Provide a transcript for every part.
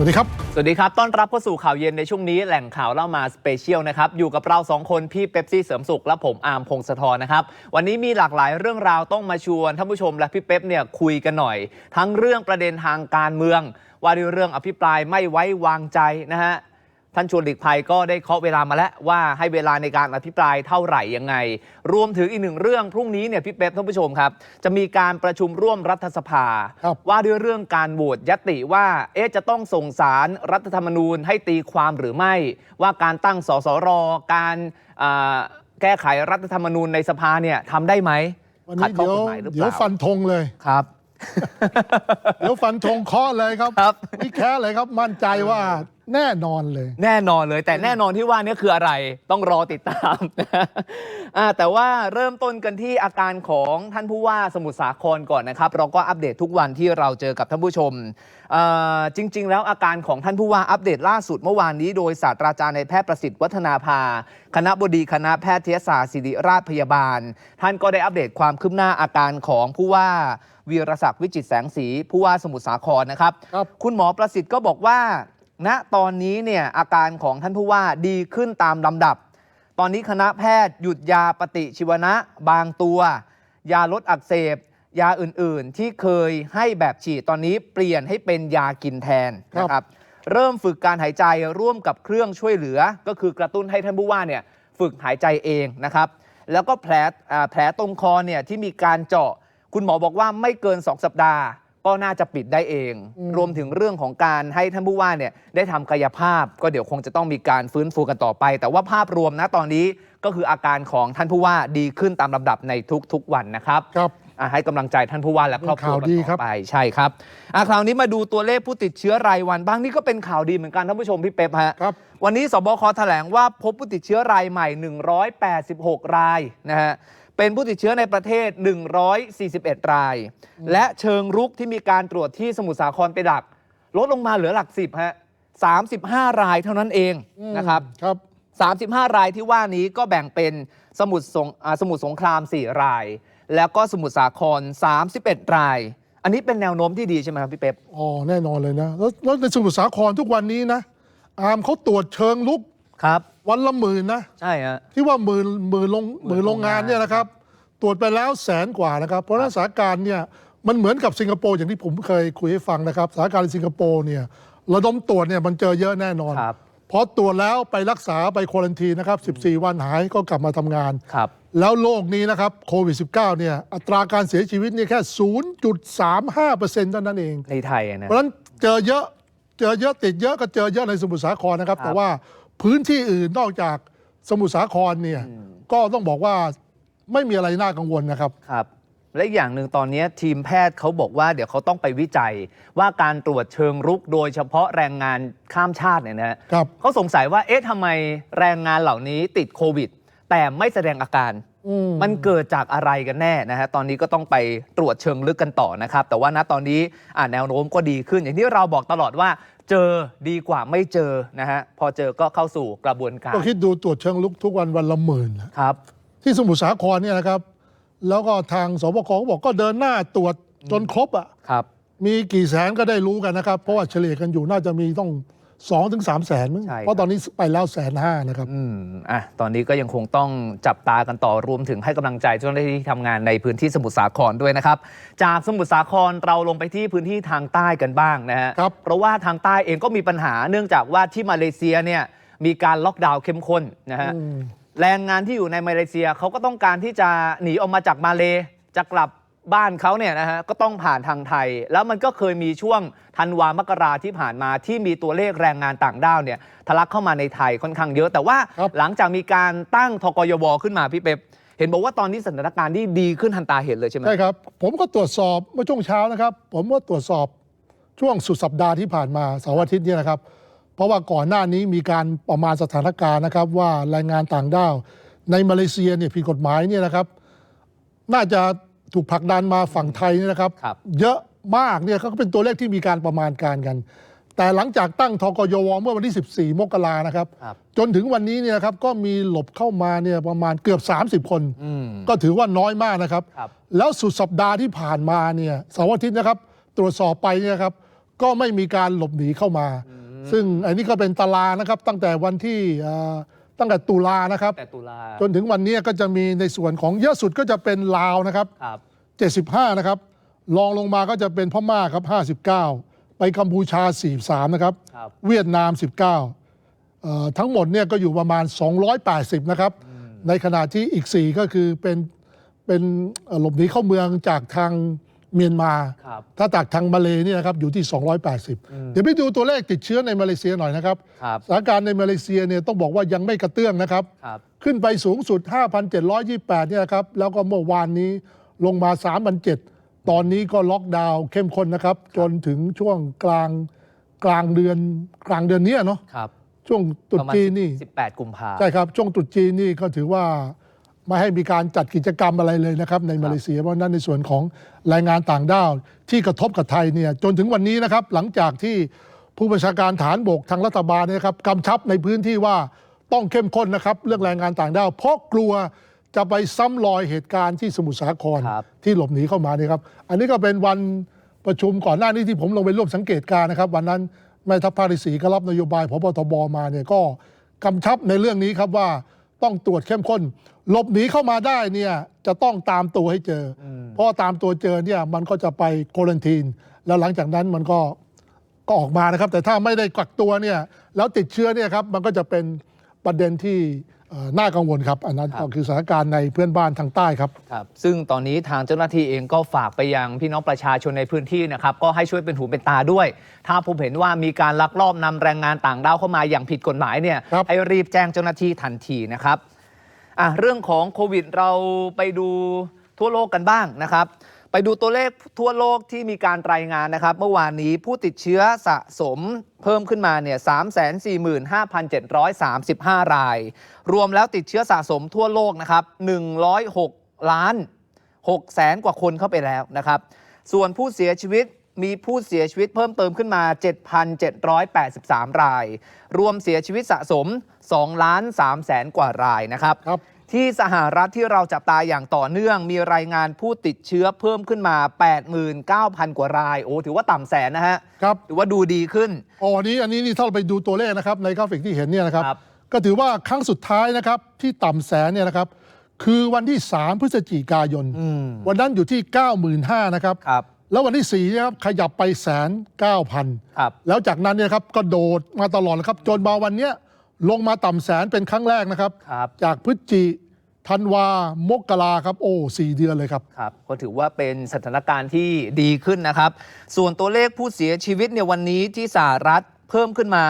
สวัสดีครับ สวัสดีครับ ต้อนรับเข้าสู่ข่าวเย็นในช่วงนี้แหล่งข่าวเล่ามาสเปเชียลนะครับ อยู่กับเราสองคนพี่เป๊ปซี่เสริมสุขและผมอาร์มพงศธรนะครับ วันนี้มีหลากหลายเรื่องราวต้องมาชวนท่านผู้ชมและพี่เป๊ปเนี่ยคุยกันหน่อย ทั้งเรื่องประเด็นทางการเมือง ว่าด้วยเรื่องอภิปรายไม่ไว้วางใจนะฮะ ท่านชวนหลีกภัยก็ได้เคาะเวลามาแล้วว่าให้เวลาในการอภิปรายเท่าไหร่ยังไง รวมถึงอีกหนึ่งเรื่องพรุ่งนี้เนี่ยพี่เป๊ปท่านผู้ชมครับ จะมีการประชุมร่วมรัฐสภา ครับ ว่าด้วยเรื่องการโหวตยติว่าเอ๊ะจะต้องส่งสารรัฐธรรมนูญให้ตีความหรือไม่ ว่าการตั้งสสรการอ่าแก้ไขรัฐธรรมนูญในสภาเนี่ยทำได้ไหมวันขันี้ข้อเดี๋ยวกฎหมายหรือเปเดี๋ยวล่าฟันธงเลย ครับ เดี๋ยวฟันธงเคาะเลยครับครับไม่แค่เลยครับมั่นใจว่า แน่นอนเลย แน่นอนเลยแต่แน่นอนที่ว่านี่คืออะไรต้องรอติดตามอ่าแต่ว่าเริ่มต้นกันที่อาการของท่านผู้ว่าสมุทรสาครก่อนนะครับ เราก็อัปเดตทุกวันที่เราเจอกับท่านผู้ชมอ่าจริง ๆ แล้วอาการของท่านผู้ว่าอัปเดตล่าสุดเมื่อวานนี้โดยศาสตราจารย์ในายแพทย์ประสิทธิ์วัฒนาภา คณะบดีคณะแพทยศาสตร์ศิริราชพยาบาล ท่านก็ได้อัปเดตความคืบหน้าอาการของผู้ว่าวีรศักดิ์วิจิตรแสงสีผู้ว่าสมุทรสาครนะครับ ครับ คุณหมอประสิทธิ์ก็บอกว่า ณตอนนี้เนี่ยอาการของท่านผู้ว่าดีขึ้นตามลำดับ ตอนนี้คณะแพทย์หยุดยาปฏิชีวนะบางตัว ยาลดอักเสบ ยาอื่นๆ ที่เคยให้แบบฉีดตอนนี้เปลี่ยนให้เป็นยากินแทนครับ นะครับ เริ่มฝึกการหายใจร่วมกับเครื่องช่วยเหลือ ก็คือกระตุ้นให้ท่านผู้ว่าเนี่ยฝึกหายใจเองนะครับ แล้วก็แผลอ่าแผลตรงคอเนี่ยที่มีการเจาะ คุณหมอบอกว่าไม่เกิน 2 สัปดาห์ ก็น่าจะปิดได้เองอืมรวมถึงเรื่องของการให้ท่านผู้ว่าเนี่ยได้ทำกายภาพ ก็เดี๋ยวคงจะต้องมีการฟื้นฟูกันต่อไป แต่ว่าภาพรวมนะตอนนี้ก็คืออาการของท่านผู้ว่าดีขึ้นตามลำดับในทุกๆวันนะครับครับอะให้กำลังใจท่านผู้ว่าและครอบครัวเป็นข่าวดีกันครัต่บอไปใช่ครับอะคราวนี้มาดูตัวเลขผู้ติดเชื้อรายวันบ้างนี่ก็เป็นข่าวดีเหมือนกันท่านผู้ชมพี่เป๊ปฮะครับวันนี้สบคแถลงว่าพบผู้ติดเชื้อรายใหม่ 186 รายนะฮะ เป็นผู้ติดเชื้อในประเทศ 141 ราย และเชิงรุกที่มีการตรวจที่สมุทรสาครเป็นหลัก ลดลงมาเหลือหลัก10ฮะ35 รายเท่านั้นเองนะครับครับ 35 รายที่ว่านี้ก็แบ่งเป็นสมุทรสงอ่าสมุทรสงคราม 4 ราย แล้วก็สมุทรสาคร 31 ราย อันนี้เป็นแนวโน้มที่ดีใช่ไหมครับพี่เป๊ปอ๋อแน่นอนเลยนะ แล้วแล้วในสมุทรสาครทุกวันนี้นะ อามเขาตรวจเชิงลุกครับ วันละหมื่นนะ ใช่ฮะ ที่ว่าหมื่นหมื่นลงหมื่นหมื่นโรงงานโรงงานเนี่ยนะครับ ตรวจไปแล้วแสนกว่านะครับ เพราะฉะนั้นสถานการณ์เนี่ยมันเหมือนกับสิงคโปร์อย่างที่ผมเคยคุยให้ฟังนะครับสถานการณ์ในสิงคโปร์เนี่ยระดมตรวจเนี่ยมันเจอเยอะแน่นอนครับ พอตรวจแล้วไปรักษาไปควอลันทีนะครับ 14 วันหายก็กลับมาทำงาน ครับ แล้วโรคนี้นะครับโควิด -19 เนี่ยอัตราการเสียชีวิตเนี่ยแค่ 0.35%เท่านั้นเอง ในไทยอะนะ เพราะฉะนั้นเจอเยอะเจอเยอะติดเยอะก็เจอเยอะในสมุทรสาครนะครับครับแต่ว่า พื้นที่อื่นนอกจากสมุทรสาครเนี่ยก็ต้องบอกว่าไม่มีอะไรน่ากังวลนะครับ ครับ และอีกอย่างหนึ่งตอนนี้ทีมแพทย์เขาบอกว่าเดี๋ยวเขาต้องไปวิจัย ว่าการตรวจเชิงรุกโดยเฉพาะแรงงานข้ามชาติเนี่ยนะฮะครับ เขาสงสัยว่าเอ๊ะทำไมแรงงานเหล่านี้ติดโควิด แต่ไม่แสดงอาการอืมมันเกิดจากอะไรกันแน่นะฮะ ตอนนี้ก็ต้องไปตรวจเชิงลึกกันต่อนะครับ แต่ว่าณตอนนี้อ่าแนวโน้มก็ดีขึ้น อย่างที่เราบอกตลอดว่า เจอดีกว่าไม่เจอนะฮะ พอเจอก็เข้าสู่กระบวนการ ก็คิดดูตรวจเชิงลุกทุกวันวันละหมื่นครับ ที่สมุทรสาครเนี่ยนะครับ แล้วก็ทางสบคก็บอกก็เดินหน้าตรวจจนครบอะครับ มีกี่แสนก็ได้รู้กันนะครับ เพราะว่าเฉลี่ยกันอยู่น่าจะมีต้อง 2องถึงสามแสนมั้งใช่เพราะตอนนี้ไปแล้วแสนห้านะครับ อืมอะตอนนี้ก็ยังคงต้องจับตากันต่อรวมถึงให้กำลังใจเจ้าหน้าที่ที่ทำงานในพื้นที่สมุทรสาครด้วยนะครับ จากสมุทรสาครเราลงไปที่พื้นที่ทางใต้กันบ้างนะฮะครับ เพราะว่าทางใต้เองก็มีปัญหาเนื่องจากว่าที่มาเลเซียเนี่ยมีการล็อกดาวน์เข้มข้นนะฮะอืมแรงงานที่อยู่ในมาเลเซียเขาก็ต้องการที่จะหนีออกมาจากมาเลจะกลับ บ้านเขาเนี่ยนะฮะก็ต้องผ่านทางไทย แล้วมันก็เคยมีช่วงธันวามกราที่ผ่านมาที่มีตัวเลขแรงงานต่างด้าวเนี่ยทะลักเข้ามาในไทยค่อนข้างเยอะ แต่ว่าหลังจากมีการตั้งทกยบขึ้นมาพี่เป๊ปเห็นบอกว่าตอนนี้สถานการณ์ที่ดีขึ้นทันตาเห็นเลยใช่ไหมใช่ครับ ผมก็ตรวจสอบเมื่อช่วงเช้านะครับ ผมก็ตรวจสอบช่วงสุดสัปดาห์ที่ผ่านมาเสาร์อาทิตย์เนี่ยนะครับ เพราะว่าก่อนหน้านี้มีการประมาณสถานการณ์นะครับ ว่าแรงงานต่างด้าว ในมาเลเซียเนี่ยผิดกฎหมายเนี่ยนะครับ น่าจะ ถูกผลักดันมาฝั่งไทยเนี่ยนะครับ ครับ เยอะมากเนี่ยก็เป็นตัวเลขที่มีการประมาณการกัน แต่หลังจากตั้งทกยวเมื่อวันที่ 14 มกรานะครับ ครับ จนถึงวันนี้เนี่ยนะครับก็มีหลบเข้ามาเนี่ยประมาณเกือบ 30 คน อืม ก็ถือว่าน้อยมากนะครับ ครับ แล้วสุดสัปดาห์ที่ผ่านมาเนี่ยเสาร์อาทิตย์นะครับ ตรวจสอบไปเนี่ยนะครับ ก็ไม่มีการหลบหนีเข้ามา ซึ่งอันนี้ก็เป็นตารางนะครับ ตั้งแต่วันที่เอ่อ ตั้งแต่ตุลานะครับ แต่ตุลาจนถึงวันนี้ก็จะมีในส่วนของเยอะสุดก็จะเป็นลาวนะครับครับ 75 นะครับรองลงมาก็จะเป็นพม่าครับ 59 ไปกัมพูชา 43 นะครับ ครับ เวียดนาม 19เอ่อทั้งหมดเนี่ยก็อยู่ประมาณ 280 นะครับ ในขณะที่อีก 4 ก็คือเป็นเป็นเอ่อหลบหนีเข้าเมืองจากทาง เมียนมา ครับถ้าจากทางมาเลเนี่ยนะครับอยู่ที่ 280 เดี๋ยวไปดูตัวเลขติดเชื้อในมาเลเซียหน่อยนะครับครับสถานการณ์ในมาเลเซียเนี่ยต้องบอกว่ายังไม่กระเตื้องนะครับ ครับ ขึ้นไปสูงสุด 5,728เนี่ยนะครับแล้วก็เมื่อวานนี้ลงมา3,700ตอนนี้ก็ล็อกดาวน์เข้มข้นนะครับ จนถึงช่วงกลางกลางเดือนกลางเดือนเนี้ยเนาะครับช่วงตรุษประมาณจีนนี่สิบแปดกุมภา ใช่ครับ ช่วงตรุษจีนนี่ก็ถือว่า ไม่ให้มีการจัดกิจกรรมอะไรเลยนะครับในมาเลเซีย เพราะฉะนั้นในส่วนของแรงงานต่างด้าวที่กระทบกับไทยเนี่ยจนถึงวันนี้นะครับหลังจากที่ผู้บัญชาการฐานบกทางรัฐบาลเนยนะครับกำชับในพื้นที่ว่าต้องเข้มข้นนะครับเรื่องแรงงานต่างด้าวเพราะกลัวจะไปซ้ำรอยเหตุการณ์ที่สมุทรสาครครับ ที่หลบหนีเข้ามาเนี่ยครับ อันนี้ก็เป็นวันประชุมก่อนหน้านี้ที่ผมลงไปร่วมสังเกตการณ์นะครับ วันนั้นแม่ทัพภาคที่สีก็รับนโยบายพบทบมาเนี่ยก็กำชับในเรื่องนี้ครับว่าต้องตรวจเข้มข้น หลบหนีเข้ามาได้เนี่ยจะต้องตามตัวให้เจออเพราะตามตัวเจอเนี่ยมันก็จะไปโควอนตีน แล้วหลังจากนั้นมันก็ก็ออกมานะครับ แต่ถ้าไม่ได้กักตัวเนี่ยแล้วติดเชื้อเนี่ยครับมันก็จะเป็นประเด็นที่เอ่อน่ากังวลครับ อันนั้นครับก็คือสถานการณ์ในเพื่อนบ้านทางใต้ครับ ครับซึ่งตอนนี้ทางเจ้าหน้าที่เองก็ฝากไปยังพี่น้องประชาชนในพื้นที่นะครับ ก็ให้ช่วยเป็นหูเป็นตาด้วย ถ้าผมเห็นว่ามีการลักลอบนำแรงงานต่างด้าวเข้ามาอย่างผิดกฎหมายเนี่ย ครับ ให้รีบแจ้งเจ้าหน้าที่ทันทีนะครับ อะเรื่องของโควิดเราไปดูทั่วโลกกันบ้างนะครับ ไปดูตัวเลขทั่วโลกที่มีการรายงานนะครับ เมื่อวานนี้ผู้ติดเชื้อสะสมเพิ่มขึ้นมาเนี่ย345,735 ราย รวมแล้วติดเชื้อสะสมทั่วโลกนะครับ 106 ล้าน6แสนกว่าคนเข้าไปแล้วนะครับ ส่วนผู้เสียชีวิต มีผู้เสียชีวิตเพิ่มเติมขึ้นมา 7,783 ราย รวมเสียชีวิตสะสม2ล้าน3แสนกว่ารายนะครับครับที่สหรัฐที่เราจับตาอย่างต่อเนื่อง มีรายงานผู้ติดเชื้อเพิ่มขึ้นมา 89,000 กว่าราย โอ้ถือว่าต่ำแสนนะฮะครับถือว่าดูดีขึ้นอ๋ออันนี้อันนี้นี่ถ้าเราไปดูตัวเลขนะครับในกราฟิกที่เห็นเนี่ยนะครับครับก็ถือว่าครั้งสุดท้ายนะครับที่ต่ำแสนเนี่ยนะครับคือวันที่ 3 พฤศจิกายนอืมวันนั้นอยู่ที่ 95,000นะครับครับ แล้ววันที่4เนี่ยครับ ขยับไปแสนเก้าพันครับแล้วจากนั้นเนี่ยครับก็โดดมาตลอดนะครับ จนมาวันเนี้ยลงมาต่ำแสนเป็นครั้งแรกนะครับ ครับ จากพฤศจิธันวามกราครับ โอ้สี่เดือนเลยครับ ครับก็ถือว่าเป็นสถานการณ์ที่ดีขึ้นนะครับ ส่วนตัวเลขผู้เสียชีวิตเนี่ยวันนี้ที่สหรัฐเพิ่มขึ้นมา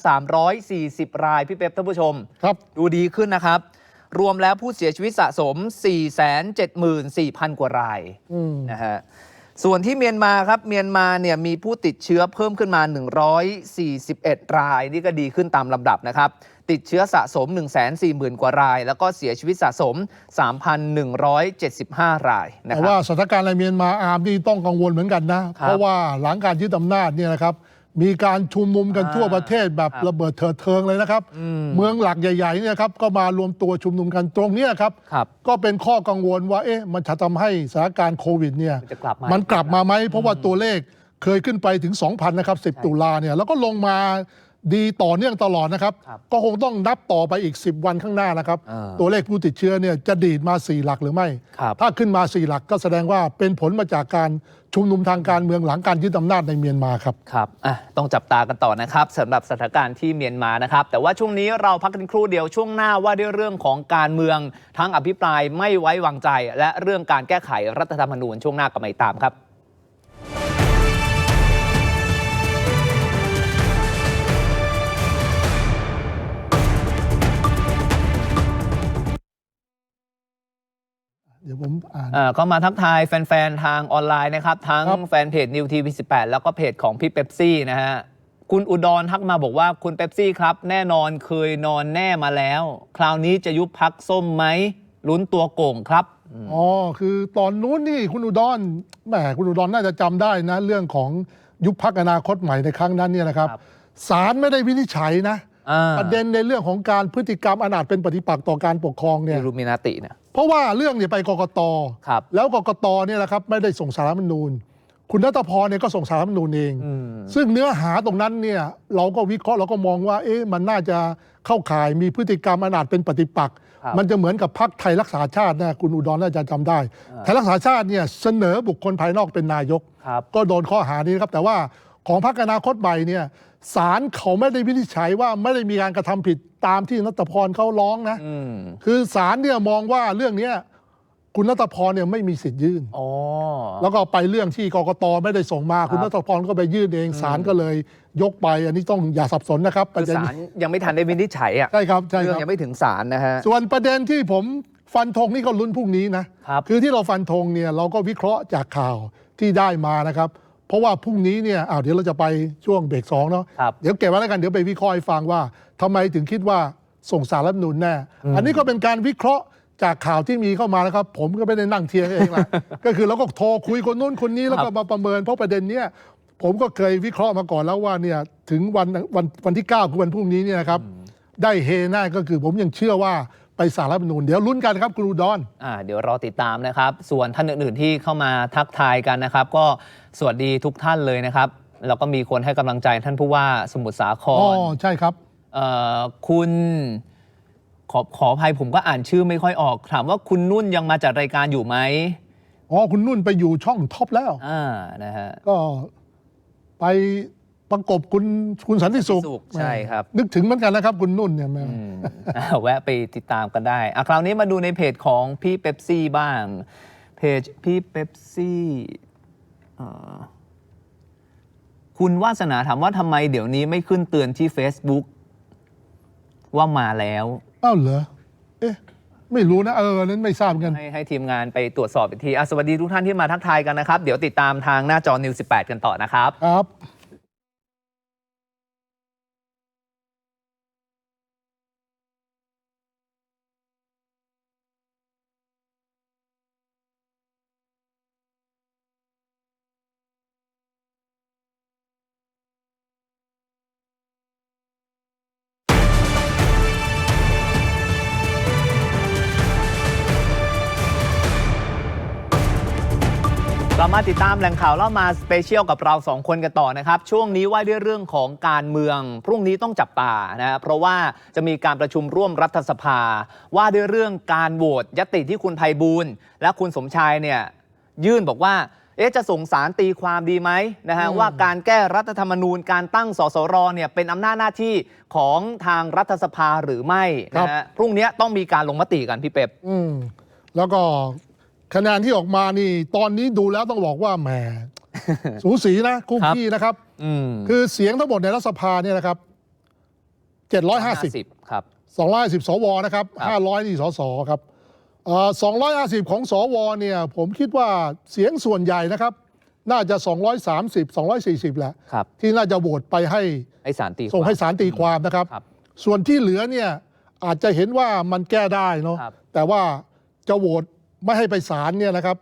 1,340 รายพี่เป๊ปท่านผู้ชม ครับ ดูดีขึ้นนะครับ รวมแล้วผู้เสียชีวิตสะสม 474,000 กว่ารายอืม นะฮะ ส่วนที่เมียนมาครับ เมียนมาเนี่ยมีผู้ติดเชื้อเพิ่มขึ้นมา 141 ราย นี่ก็ดีขึ้นตามลำดับนะครับ ติดเชื้อสะสม 140,000 กว่าราย แล้วก็เสียชีวิตสะสม 3,175 รายนะแต่ครัว่าบสถานการณ์ในเมียนมาอาร์มนี่ต้องกังวลเหมือนกันนะครับเพราะว่าหลังการยึดอำนาจเนี่ยนะครับ มีการชุมนุมกันอ่าทั่วประเทศแบบครับระเบิดเถิดเทิงเลยนะครับอืมเมืองหลักใหญ่ๆเนี่ยครับก็มารวมตัวชุมนุมกันตรงเนี้ยครับครับก็เป็นข้อกังวลว่าเอ๊ะมันจะทำให้สถานการณ์โควิดเนี่ยมันจะกลับมามันกลับมาไหมเพราะว่าตัวเลขเคยขึ้นไปถึง 2,000 นะครับ 10 ตุลาเนี่ยแล้วก็ลงมา ดีต่อเนื่องตลอดนะครับ ครับก็คงต้องนับต่อไปอีก 10 วันข้างหน้านะครับ อ่าตัวเลขผู้ติดเชื้อเนี่ยจะดีดมา 4 หลักหรือไม่ ครับ ถ้าขึ้นมา 4 หลักก็แสดงว่าเป็นผลมาจากการชุมนุมทางการเมืองหลังการยึดอำนาจในเมียนมาครับ ครับอะต้องจับตากันต่อนะครับสำหรับสถานการณ์ที่เมียนมานะครับ แต่ว่าช่วงนี้เราพักกันครู่เดียวช่วงหน้าว่าด้วยเรื่องของการเมือง ทั้งอภิปรายไม่ไว้วางใจ และเรื่องการแก้ไขรัฐธรรมนูญช่วงหน้ากลับมาติดตามครับ เดี๋ยวผมอ่านอ่าก็มาทักทายแฟน ๆ ทางออนไลน์นะครับ ทั้งครับ แฟนเพจนิวทีวีสิแล้วก็เพจของพี่เป๊ปซี่นะฮะ คุณอุดรทักมาบอกว่าคุณเป๊ปซี่ครับ แน่นอนเคยนอนแน่มาแล้ว คราวนี้จะยุบพักส้มไหมลุ้นตัวโก่งครับ อ๋อ คือตอนนู้นนี่คุณอุดรแหมคุณอุดรน่าจะจำได้นะ เรื่องของยุบพักอนาคตใหม่ในครั้งนั้นเนี่ยนะครับครับศาลไม่ได้วินิจฉัยนะ อ่า ประเด็นในเรื่องของการพฤติกรรมอนาจเป็นปฏิปักษ์ต่อการปกครองเนี่ย อิลูมินาติเนี่ย เพราะว่าเรื่องเนี่ยไปกกตครับ แล้วกกตเนี่ยแหละครับไม่ได้ส่งสารรัฐธรรมนูญ คุณนัตพรเนี่ยก็ส่งสารรัฐธรรมนูญเอง อืม ซึ่งเนื้อหาตรงนั้นเนี่ยเราก็วิเคราะห์เราก็มองว่า เอ๊ะมันน่าจะเข้าข่ายมีพฤติกรรมอนาจเป็นปฏิปักษ์ครับ มันจะเหมือนกับพรรคไทยรักษาชาตินะคุณอุดรน่าจะจำได้ไทยรักษาชาติเนี่ยเสนอบุคคลภายนอกเป็นนายก ครับ ก็โดนข้อหานี้นะครับ แต่ว่าของพรรคอนาคตใหม่เนี่ยศาลเขาไม่ได้วินิจฉัยว่าไม่ได้มีการกระทำผิด ตามที่นัตพรเขาร้องนะ อืมคือศาลเนี่ยมองว่าเรื่องเนี้ยคุณนัตพรเนี่ยไม่มีสิทธิ์ยื่น อ๋อ แล้วก็ไปเรื่องที่กกตไม่ได้ส่งมา คุณนัตพรก็ไปยื่นเองศาลก็เลยยกไป อันนี้ต้องอย่าสับสนนะครับปคือระเด็นศาลยังไม่ทันได้วินิจฉัยอะใช่ครับใช่เรื่คองรับยังไม่ถึงศาลนะฮะ ส่วนประเด็นที่ผมฟันธงนี่ก็ลุ้นพรุ่งนี้นะครับอที่เราฟันธงเนี่ยเราก็วิเคราะห์จากข่าวที่ได้มานะครับ เพราะว่าพรุ่งนี้เนี่ยอ้าวเดี๋ยวเราจะไปช่วงเบรกสองเนาะครับ เดี๋ยวเก็บไว้แล้วกันเดี๋ยวไปวิเคราะห์ให้ฟังว่าทำไมถึงคิดว่าส่งสารรัฐธรรมนูญแน่ อันนี้ก็เป็นการวิเคราะห์จากข่าวที่มีเข้ามานะครับ ผมก็ไม่ได้นั่งเทียงเองละ ก็คือเราก็โทรคุยคนนู้นคนนี้แล้วก็มาประเมินเพราะประเด็นเนี้ยผมก็เคยวิเคราะห์มาก่อนแล้วว่าเนี่ยถึงวันวันวันที่ 9 คือวันพรุ่งนี้เนี่ยนะครับ ได้เฮแน่ก็คือผมยังเชื่อว่า ไปสารรัฐธรรมนูญเดี๋ยวลุ้นกันครับครูดอนอ่าเดี๋ยวรอติดตามนะครับ ส่วนท่านอื่น ๆ ที่เข้ามาทักทายกันนะครับ ก็สวัสดีทุกท่านเลยนะครับ แล้วก็มีคนให้กำลังใจท่านผู้ว่าสมุทรสาคอ๋อร ใช่ครับ เอ่อคุณขอขออภัยผมก็อ่านชื่อไม่ค่อยออก ถามว่าคุณนุ่นยังมาจัดรายการอยู่ไหมอ๋อ คุณนุ่นไปอยู่ช่องท็อปแล้ว อ่านะฮะก็ไป ประกบคุณคุณสันติสุขสุขใช่ครับ นึกถึงเหมือนกันนะครับคุณนุ่นเนี่ยแม่อืมอ่าแวะไปติดตามกันได้อะคราวนี้มาดูในเพจของพี่เป๊ปซี่บ้าง เพจพี่เป๊ปซี่เอ่อคุณวาสนาถามว่าทำไมเดี๋ยวนี้ไม่ขึ้นเตือนที่ Facebook ว่ามาแล้วอ้าวเหรอเอ๊ะไม่รู้นะเออนั้นไม่ทราบเหมือนกันให้ให้ทีมงานไปตรวจสอบอีกทีอะสวัสดีทุกท่านที่มาทักทายกันนะครับ เดี๋ยวติดตามทางหน้าจอ News 18 กันต่อนะครับ ครับ กลับมาติดตามแหล่งข่าวเล่ามาสเปเชียลกับเราสองคนกันต่อนะครับ ช่วงนี้ว่าด้วยเรื่องของการเมือง พรุ่งนี้ต้องจับตานะเพราะว่าจะมีการประชุมร่วมรัฐสภา ว่าด้วยเรื่องการโหวตยติที่คุณไพบูลย์และคุณสมชายเนี่ยยื่นบอกว่าเอ๊ะจะส่งสารตีความดีไหมนะฮะอืมว่าการแก้รัฐธรรมนูญการตั้งสสรเนี่ยเป็นอำนาจหน้าที่ของทางรัฐสภาหรือไม่นะฮะพรุ่งนี้ต้องมีการลงมติกันพี่เป๊ปอืมแล้วก็ คะแนนที่ออกมานี่ ตอนนี้ดูแล้วต้องบอกว่าแหมสูสีนะคู่ครับขี้นะครับ อืมคือเสียงทั้งหมดในรัฐสภาเนี่ยนะครับ750ครับ250สวนะครับครับ500นี่สสครับเอ่อ250ของสวเนี่ยผมคิดว่าเสียงส่วนใหญ่นะครับ น่าจะ 230 240 แหละ ครับที่น่าจะโหวตไปให้ให้สารตีส่งให้ความศาลตีความนะครับ ครับส่วนที่เหลือเนี่ยอาจจะเห็นว่ามันแก้ได้เนาะครับ แต่ว่าจะโหวต ไม่ให้ไปศาลเนี่ยนะครับ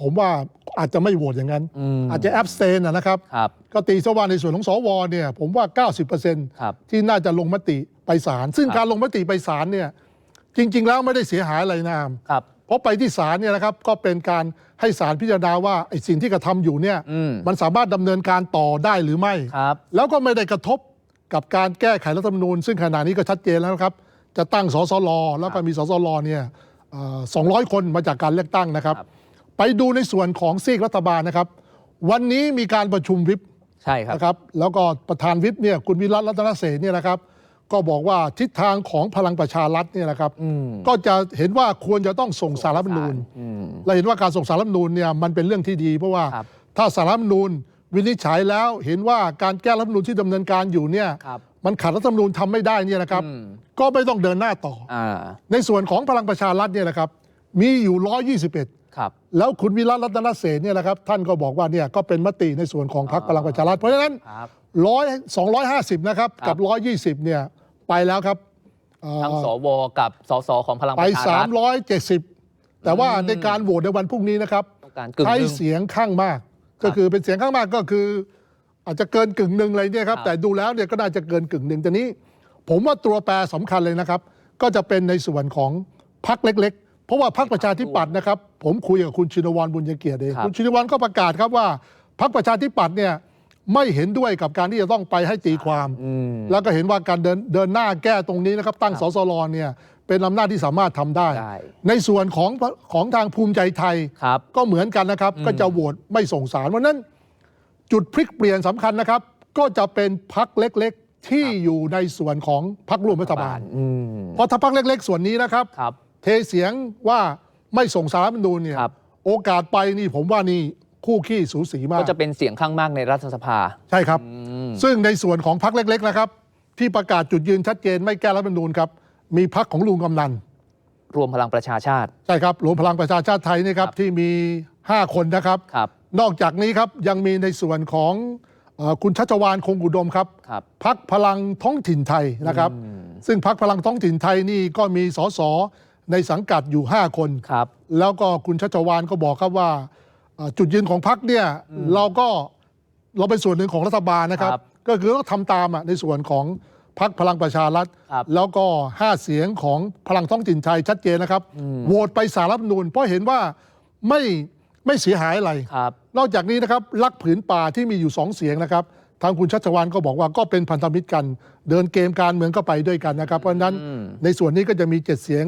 ผมว่าอาจจะไม่โหวตอย่างนั้นมอาจจะแอบสเตนนะครับ ครับ ก็ตีซะว่าในส่วนของสวเนี่ยผมว่า90%ครับที่น่าจะลงมติไปศาลซึ่งครับ การลงมติไปศาลเนี่ยจริง ๆ แล้วไม่ได้เสียหายอะไรนะอาม ครับ เพราะไปที่ศาลเนี่ยนะครับก็เป็นการให้ศาลพิจารณาว่าไอ้สิ่งที่กระทำอยู่เนี่ยอืมมันสามารถดำเนินการต่อได้หรือไม่ ครับ แล้วก็ไม่ได้กระทบกับการแก้ไขรัฐธรรมนูญ ซึ่งขณะนี้ก็ชัดเจนแล้วนะครับ จะตั้งสสลแล้วก็มีสสลเนี่ย สองร้อยคนมาจากการเลือกตั้งนะครับครับ ไปดูในส่วนของซีกรัฐบาลนะครับ วันนี้มีการประชุมวิปใช่ครับนะครับ แล้วก็ประธานวิปเนี่ยคุณวิรัตรัตนเสนเนี่ยนะครับ ก็บอกว่าทิศทางของพลังประชารัฐเนี่ยนะครับอืมก็จะเห็นว่าควรจะต้องส่งสารรัฐธรรมนูญอืมเราเห็นว่าการส่งสารรัฐธรรมนูญเนี่ยมันเป็นเรื่องที่ดี เพราะว่าครับถ้าสารรัฐธรรมนูญ วินิจฉัยแล้วเห็นว่าการแก้รัฐธรรมนูญที่ดำเนินการอยู่เนี่ย ครับมันขัดรัฐธรรมนูญทำไม่ได้เนี่ยนะครับ อืม ก็ไม่ต้องเดินหน้าต่อ อ่าในส่วนของพลังประชารัฐเนี่ยนะครับ มีอยู่ 121 ครับ แล้วคุณวิรัตรัตนเสนเนี่ยนะครับ ท่านก็บอกว่าเนี่ยก็เป็นมติในส่วนของพรรคพลังประชารัฐเพราะฉะนั้นครับ ร้อยสองร้อยห้าสิบนะครับครับกับร้อยยี่สิบเนี่ยไปแล้วครับเอ่อทั้งสวกับสสของพลังปไประชาสารัมฐร้อยเจ็ดสิบแต่ว่าอืมในการโหวตในวันพรุ่งนี้นะครับ ต้องการกึ่งใช้หนึ่ง เสียงข้างมาก ก็คือเป็นเสียงข้างมากก็คือ อาจจะเกินกึ่งหนึ่งเลยเนี่ยครับครับแต่ดูแล้วเนี่ยก็น่าจะเกินกึ่งหนึ่งแต่นี้ ผมว่าตัวแปรสำคัญเลยนะครับ ก็จะเป็นในส่วนของพรรคเล็ก ๆ เพราะว่าพรรคประชาธิปัตย์นะครับ ผมคุยกับคุณชินวรบุญเกียรติเองครับคุณชินวรก็ประกาศครับว่าพรรคประชาธิปัตย์เนี่ย ไม่เห็นด้วยกับการที่จะต้องไปให้ตีความอืมแล้วก็เห็นว่าการเดินเดินหน้าแก้ตรงนี้นะครับ ตั้งครับสสรเนี่ยเป็นอำนาจที่สามารถทำได้ ได้ในส่วนของของทางภูมิใจไทย ครับก็เหมือนกันนะครับอืมก็จะโหวตไม่ส่งสารเพราะฉะนั้น จุดพลิกเปลี่ยนสำคัญนะครับ ก็จะเป็นพักเล็กๆ ที่อยู่ในส่วนของพักร่วมรัฐบาล อืมเพราะถ้าพักเล็ก ๆ ส่วนนี้นะครับ ครับ เทเสียงว่าไม่ส่งสารรัฐธรรมนูญเนี่ยครับ โอกาสไปนี่ผมว่านี่ คู่ขี้สูสีมาก ก็จะเป็นเสียงข้างมากในรัฐสภา ใช่ครับอืมซึ่งในส่วนของพักเล็ก ๆ นะครับ ที่ประกาศจุดยืนชัดเจนไม่แก้รัฐธรรมนูญครับ มีพักของลุงกำนัน รวมพลังประชาชาติ ใช่ครับ รวมพลังประชาชาติไทยนี่ครับครับที่มี 5 คนนะครับ ครับ นอกจากนี้ครับยังมีในส่วนของเออคุณชัชวานคงอุดมครับครับพักพลังท้องถิ่นไทยนะครับอืมซึ่งพักพลังท้องถิ่นไทยนี่ก็มีสสในสังกัดอยู่ 5 คน ครับ แล้วก็คุณชัชวานก็บอกครับว่าเอ่อ จุดยืนของพักเนี่ยเราก็เราเป็นส่วนหนึ่งของรัฐบาลนะครับครับก็คือต้องทำตามอะในส่วนของพักพลังประชารัฐครับแล้วก็ 5 เสียงของพลังท้องถิ่นไทยชัดเจนนะครับโหวตไปสารรัฐธรรมนูญเพราะเห็นว่าไม่ไม่เสียหายอะไรครับนอกจากนี้นะครับรักผืนป่าที่มีอยู่สองเสียงนะครับทางคุณชัชวานก็บอกว่าก็เป็นพันธมิตรกัน เดินเกมการเมืองก็ไปด้วยกันนะครับ เพราะฉะนั้นอืมในส่วนนี้ก็จะมีเจ็ดเสียง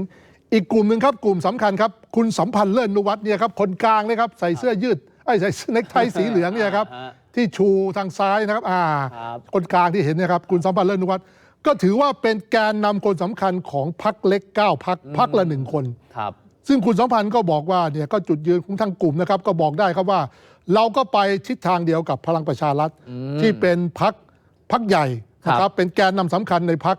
อีกกลุ่มหนึ่งครับกลุ่มสำคัญครับคุณสัมพันธ์เลิศนุวัฒน์เนี่ยครับคนกลางนะครับใส่เสื้อยืดไอ้ยใส่เนคไทสีเหลืองเนี่ยครับฮะที่ชูทางซ้ายนะครับอ่าครับคนกลางที่เห็นเนะครับคุณสัมพันธ์เลิศนุวัฒน์ก็ถือว่าเป็นแกนนำคนสำคัญของพักเล็กเก้าพักพักละหนึ่งคนครับซึ่งคุณสัมพันธ์ก็บอกว่าเนี่ยก็จุดยืนของทางกลุ่มนะครับก็บอกได้ครับว่า เราก็ไปทิศทางเดียวกับพลังประชารัฐอืมที่เป็นพักพักใหญ่นะคครัรับบเป็นแกนนำสำคัญในพัก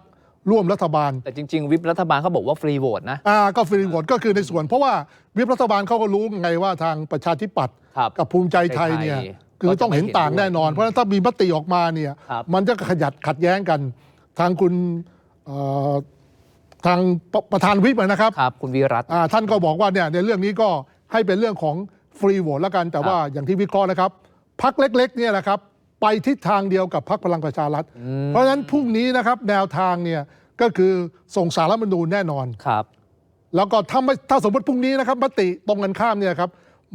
ร่วมรัฐบาล แต่จริง ๆ วิปรัฐบาลเขาบอกว่าฟรีโหวตนะ อ่าก็ฟรีโหวตก็คือในส่วน เพราะว่าวิปรัฐบาลเขาก็รู้ไงว่าทางประชาธิปัตย์ครับกับภูมิใจไทยเนี่ยไทยคือต้องเห็นต่างแน่นอนก็จะไม่เห็นด้วยเพราะฉะนั้นถ้ามีมติออกมาเนี่ยครับ มันจะขยัดขัดแย้งกัน ทางคุณเอ่อทางประประธานวิปนะครับ ครับคุณวิรัต อ่าท่านก็บอกว่าเนี่ยในเรื่องนี้ก็ให้เป็นเรื่องของฟรีโหวตแล้วกัน แต่ว่าอย่างที่วิเคราะห์นะครับพักเล็กๆเนี่ยนะครับ ไปทิศทางเดียวกับพักพลังประชารัฐ เพราะฉะนั้นพรุ่งนี้นะครับแนวทางเนี่ยก็คือส่งสารรัฐธรรมนูญแน่นอน ครับ แล้วก็ถ้าไม่ถ้าสมมติพรุ่งนี้นะครับมติตรงกันข้ามเนี่ยครับ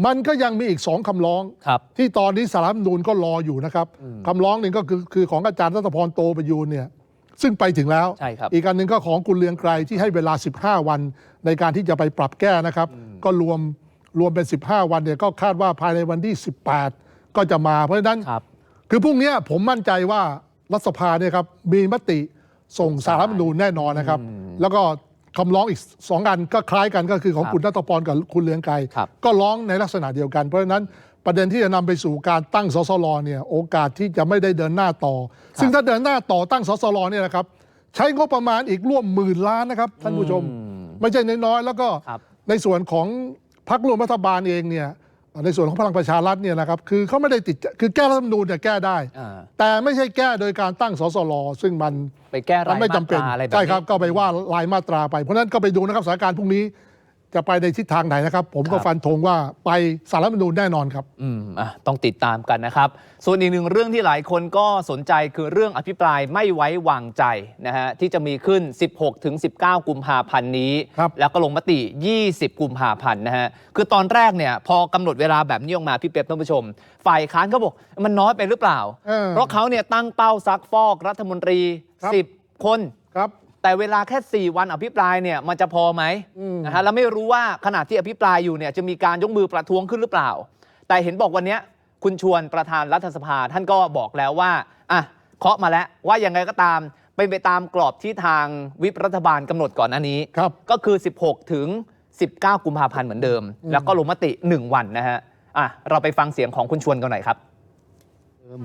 มันก็ยังมีอีกสองคำร้อง ครับ ที่ตอนนี้สารรัฐธรรมนูญก็รออยู่นะครับคำร้องหนึ่งก็คือคือของอาจารย์รัตพรโตประยูนเนี่ยซึ่งไปถึงแล้ว ใช่ครับ อีกอันหนึ่งก็ของคุณเลืองไกรที่ให้เวลา 15 วันในการที่จะไปปรับแก้นะครับ ก็รวมรวมเป็น 15 วันเนี่ยก็คาดว่าภายในวันที่ 18 ก็จะมาเพราะฉะนั้นครับ คือพรุ่งนี้ผมมั่นใจว่ารัฐสภาเนี่ยครับมีมติส่งสารรัฐธรรมนูญแน่นอนนะครับ แล้วก็คำร้องอีกสองอันก็คล้ายกันก็คือของครับคุณรัตพรกับคุณเลืองไกรครับก็ร้องในลักษณะเดียวกัน เพราะฉะนั้นประเด็นที่จะนำไปสู่การตั้งสสรเนี่ยโอกาสที่จะไม่ได้เดินหน้าต่อ ซึ่งถ้าเดินหน้าต่อตั้งสสรเนี่ยนะครับ ใช้งบประมาณอีกร่วมหมื่นล้านนะครับท่านผู้ชมอืมไม่ใช่น้อยๆแล้วก็ครับ ในส่วนของพรรคร่วมรัฐบาลเองเนี่ย ในส่วนของพลังประชารัฐเนี่ยนะครับคือเขาไม่ได้ติดคือแก้รัฐธรรมนูญเนี่ยแก้ได้ อ่า แต่ไม่ใช่แก้โดยการตั้งสสรซึ่งมันไปแก้มัรายไม่มาจำเป็นตราอะไรแบบใช่นี้ ครับก็ไปว่ารายมาตราไป เพราะฉะนั้นก็ไปดูนะครับสถานการณ์พรุ่งนี้ จะไปในทิศทางไหนนะครับ ผมก็ครับฟันธงว่าไปสารรัฐธรรมนูญแน่นอนครับ อืมอะต้องติดตามกันนะครับ ส่วนอีกหนึ่งเรื่องที่หลายคนก็สนใจคือเรื่องอภิปรายไม่ไว้วางใจนะฮะที่จะมีขึ้น 16ถึง19 กุมภาพันธ์นี้ ครับ แล้วก็ลงมติ 20 กุมภาพันธ์นะฮะคือตอนแรกเนี่ยพอกำหนดเวลาแบบนี้ออกมาพี่เป๊ปท่านผู้ชม ฝ่ายค้านเขาบอกมันน้อยไปหรือเปล่า เออ เพราะเขาเนี่ยตั้งเป้าซักฟอกรัฐมนตรี ครับ 10 คน ครับ แต่เวลาแค่ 4 วันอภิปรายเนี่ยมันจะพอไหมอืมนะฮะแล้วไม่รู้ว่าขณะที่อภิปรายอยู่เนี่ยจะมีการยกมือประท้วงขึ้นหรือเปล่า แต่เห็นบอกวันเนี้ยคุณชวนประธานรัฐสภาท่านก็บอกแล้วว่าอะเคาะมาแล้วว่ายังไงก็ตามเป็นไปตามกรอบที่ทางวิปรัฐบาลกำหนดก่อนหน้านี้ครับก็คือ 16 ถึง 19 กุมภาพันธ์เหมือนเดิม แล้วก็ลงมติ 1 วันนะฮะอะเราไปฟังเสียงของคุณชวนกันหน่อยครับ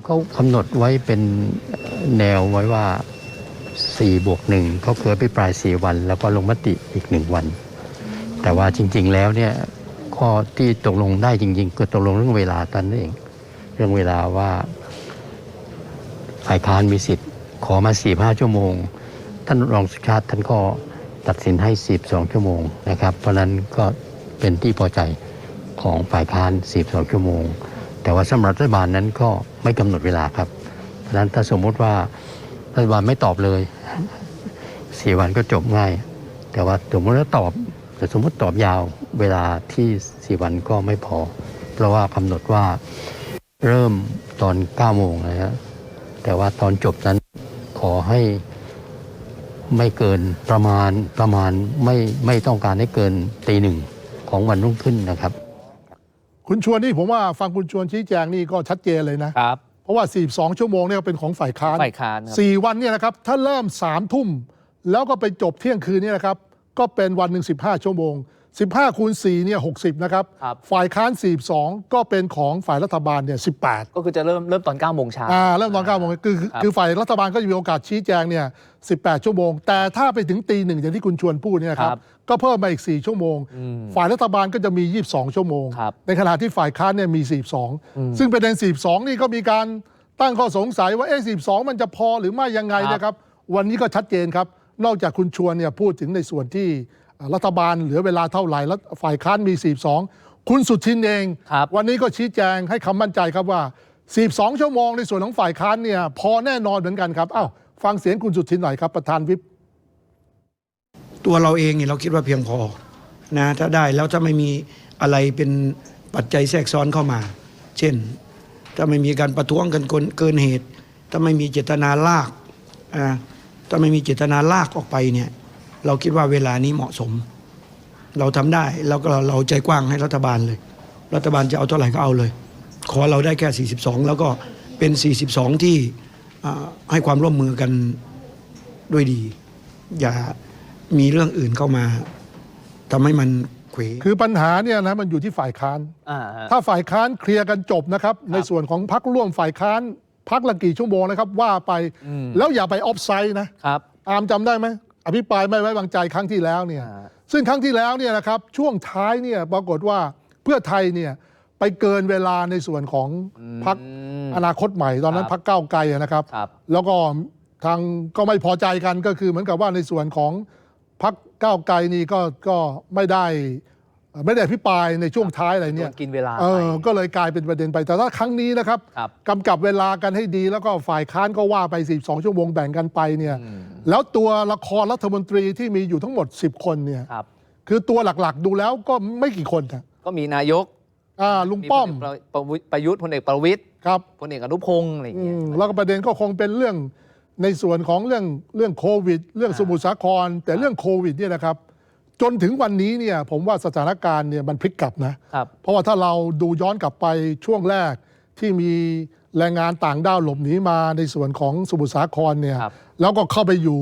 เขากำหนดไว้เป็นแนวไว้ว่า 4บวกหนึ่งก็คือไปปลาย 4 วัน แล้วก็ลงมติอีก 1 วัน แต่ว่าจริง ๆ แล้วเนี่ยข้อที่ตกลงได้จริงๆ ก็ตกลงเรื่องเวลาตันนเอง เรื่องเวลาว่าฝ่ายค้านมีสิทธิ์ ขอมา45ชั่วโมง ท่านรองสุชาติท่านก็ตัดสินให้ 42 ชั่วโมงนะครับ เพราะนั้นก็เป็นที่พอใจของฝ่ายค้าน 42 ชั่วโมง แต่ว่าสำหรับรัฐบาลนั้นก็ไม่กำหนดเวลาครับ เพราะฉะนั้นถ้าสมมุติว่า รัฐบาลไม่ตอบเลยสี่วันก็จบง่าย แต่ว่าสมมติว่าตอบแต่สมมติตอบยาวเวลาที่สี่วันก็ไม่พอ เพราะว่ากำหนดว่าเริ่มตอน9โมงนะฮะแต่ว่าตอนจบนั้นขอให้ไม่เกินประมาณประมาณไม่ไม่ต้องการให้เกินตีหนึ่งของวันรุ่งขึ้นนะครับ คุณชวนนี่ผมว่าฟังคุณชวนชี้แจงนี่ก็ชัดเจนเลยนะครับ เพราะว่า 42 ชั่วโมงเนี่ยเป็นของฝ่ายค้านฝ่ายค้านครับ สี่วันเนี่ยนะครับถ้าเริ่ม3ามทุ่ม แล้วก็ไปจบเที่ยงคืนเนี่ยนะครับ ก็เป็นวันหนึ่ง15 ชั่วโมง 15คูณ4เนี่ย60 นะครับ ครับ ฝ่ายค้าน 42 ก็เป็นของฝ่ายรัฐบาลเนี่ย18 ก็คือจะเริ่มเริ่มตอน9โมงเช้า อ่าเริ่มตอน9โมงคือคือครับคือฝ่ายรัฐบาลก็จะมีโอกาสชี้แจงเนี่ย18 ชั่วโมง แต่ถ้าไปถึงตีหนึ่งอย่างที่คุณชวนพูดเนี่ยครัครับบก็เพิ่มมาอีก 4 ชั่วโมงอืมฝ่ายรัฐบาลก็จะมี 22 ชั่วโมง ครับในขณะที่ฝ่ายค้านเนี่ยมี 42 ซึ่งประเด็น 42 นี่ก็มีการตั้งข้อสงสัยว่าเอ๊ะ42 มันจะพอหรือไม่ยังไงครับ นะครับ วันนี้ก็ชัดเจนครับ นอกจากคุณชวนเนี่ยพูดถึงในส่วนที่อ่า รัฐบาลเหลือเวลาเท่าไหร่แล้วฝ่ายค้านมี 42 คุณสุทินเอง ครับ วันนี้ก็ชี้แจงให้คำมั่นใจครับว่า 42 ชั่วโมงในส่วนของฝ่ายค้านเนี่ยพอแน่นอนเหมือนกันครับอ้าวฟังเสียงคุณสุทินหน่อยครับประธานวิป ตัวเราเองเนี่ยเราคิดว่าเพียงพอนะถ้าได้แล้วถ้าไม่มีอะไรเป็นปัจจัยแทรกซ้อนเข้ามา เช่น ถ้าไม่มีการประท้วงกันเกินเกินเหตุ ถ้าไม่มีเจตนาลากอ่าถ้าไม่มีเจตนาลากออกไปเนี่ย เราคิดว่าเวลานี้เหมาะสม เราทำได้แล้วก็เราใจกว้างให้รัฐบาลเลย รัฐบาลจะเอาเท่าไหร่ก็เอาเลย ขอเราได้แค่ 42 แล้วก็เป็น 42 ที่อ่าให้ความร่วมมือกันด้วยดี อย่ามีเรื่องอื่นเข้ามาทำให้มันเขวคือปัญหาเนี่ยนะมันอยู่ที่ฝ่ายค้านอ่าฮะถ้าฝ่ายค้านเคลียร์กันจบนะครับ ในส่วนของพักร่วมฝ่ายค้านพักละกี่ชั่วโมงนะครับว่าไปอืมแล้วอย่าไปออฟไซด์นะครับอามจำได้ไหม อภิปรายไม่ไว้วางใจครั้งที่แล้วเนี่ยอ่าซึ่งครั้งที่แล้วเนี่ยนะครับช่วงท้ายเนี่ยปรากฏว่าเพื่อไทยเนี่ยไปเกินเวลาในส่วนของพักอืมอนาคตใหม่ ตอนนั้นครับพักก้าวไกลอะนะครับครับ แล้วก็ทางก็ไม่พอใจกันก็คือเหมือนกับว่าในส่วนของพักก้าวไกลนี่ก็ก็ไม่ได้ ไม่ได้อภิปรายในช่วงท้ายอะไรเนี่ยโดนกินเวลาเอไปอก็เลยกลายเป็นประเด็นไป แต่ถ้าครั้งนี้นะครับครับกำกับเวลากันให้ดีแล้วก็ฝ่ายค้านก็ว่าไป12ชั่วโมงแบ่งกันไปเนี่ยแล้วตัวละครรัฐมนตรีที่มีอยู่ทั้งหมด 10 คนเนี่ยครับ คือตัวหลักๆ ดูแล้วก็ไม่กี่คนนะก็มีนายกอ่าลุงป้อมพลเอกประวิประยุทธ์พลเอกประวิตยครับ พลเอกอนุพงศ์อะไรอย่างอืเงี้ย มแล้วก็ประเด็นก็คงเป็นเรื่องในส่วนของเรื่องเรื่องโควิด เรื่องอ่าสมุทรสาคร แต่เรื่องโควิดเนี่ยนะครับ จนถึงวันนี้เนี่ยผมว่าสถานการณ์เนี่ยมันพลิกกลับนะ ครับ เพราะว่าถ้าเราดูย้อนกลับไปช่วงแรกที่มีแรงงานต่างด้าวหลบหนีมาในส่วนของสมุทรสาครเนี่ยครับ แล้วก็เข้าไปอยู่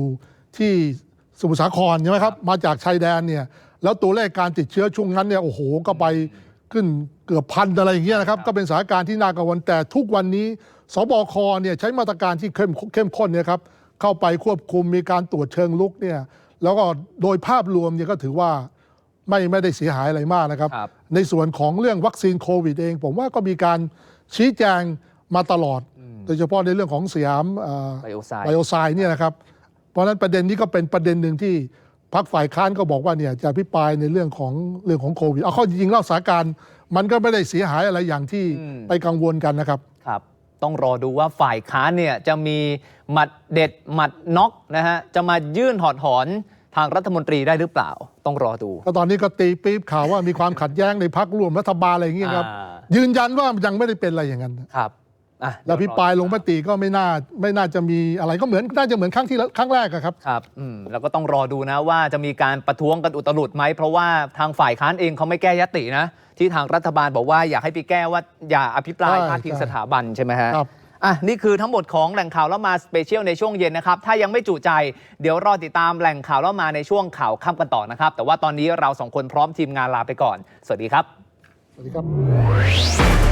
ที่สมุทรสาครใช่ไหมครับมาจากชายแดนเนี่ยแล้วตัวเลขการติดเชื้อช่วงนั้นเนี่ยโอ้โหก็ไปขึ้นเกือบพันอะไรอย่างเงี้ยนะครับก็เป็นสถานการณ์ที่น่ากังวลแต่ทุกวันนี้สบคเนี่ยใช้มาตรการที่เข้มเข้มข้นเนี่ยครับเข้าไปควบคุมมีการตรวจเชิงลุกเนี่ย แล้วก็โดยภาพรวมเนี่ยก็ถือว่าไม่ไม่ได้เสียหายอะไรมากนะครับ ครับในส่วนของเรื่องวัคซีนโควิดเอง ผมว่าก็มีการชี้แจงมาตลอด โดยเฉพาะในเรื่องของสยามเอ่อไบโอไซด์ไบโอไซน์เนี่ยนะครับ เพราะฉะนั้นประเด็นนี้ก็เป็นประเด็นหนึ่งที่พักฝ่ายค้านก็บอกว่าเนี่ยจะพิปรายในเรื่องของเรื่องของโควิด เอาเข้อจริงๆแล้วสถานการณ์มันก็ไม่ได้เสียหายอะไรอย่างที่อืมไปกังวลกันนะครับ ครับ ต้องรอดูว่าฝ่ายค้านเนี่ยจะมีหมัดเด็ดหมัดน็อกนะฮะจะมายื่นถอดถอนทางรัฐมนตรีได้หรือเปล่า ต้องรอดู ก็ตอนนี้ก็ตีปี๊บข่าวว่ามีความขัดแย้งในพักร่วมรัฐบาลอะไรอย่างเงี้ยครับ อ่า ยืนยันว่ายังไม่ได้เป็นอะไรอย่างนั้น ครับอะ แล้วพิปรายลงมติก็ไม่น่าไม่น่าจะมีอะไรก็เหมือนน่าจะเหมือนครั้งที่แล้วครั้งแรกอะครับครับอืมแล้วก็ต้องรอดูนะว่าจะมีการประท้วงกันอุตลุดไหมเพราะว่าทางฝ่ายค้านเองเขาไม่แก้ยตินะ ที่ทางรัฐบาลบอกว่าอยากให้ไปแก้ว่าอย่าอภิปรายใช่พาดพิงใช่สถาบันใช่ไหมฮะครับอะนี่คือทั้งหมดของแหล่งข่าวแล้วมาสเปเชียลในช่วงเย็นนะครับ ถ้ายังไม่จุใจ เดี๋ยวรอติดตามแหล่งข่าวแล้วมาในช่วงข่าวค่ำกันต่อนะครับ แต่ว่าตอนนี้เราสองคนพร้อมทีมงานลาไปก่อน สวัสดีครับ สวัสดีครับ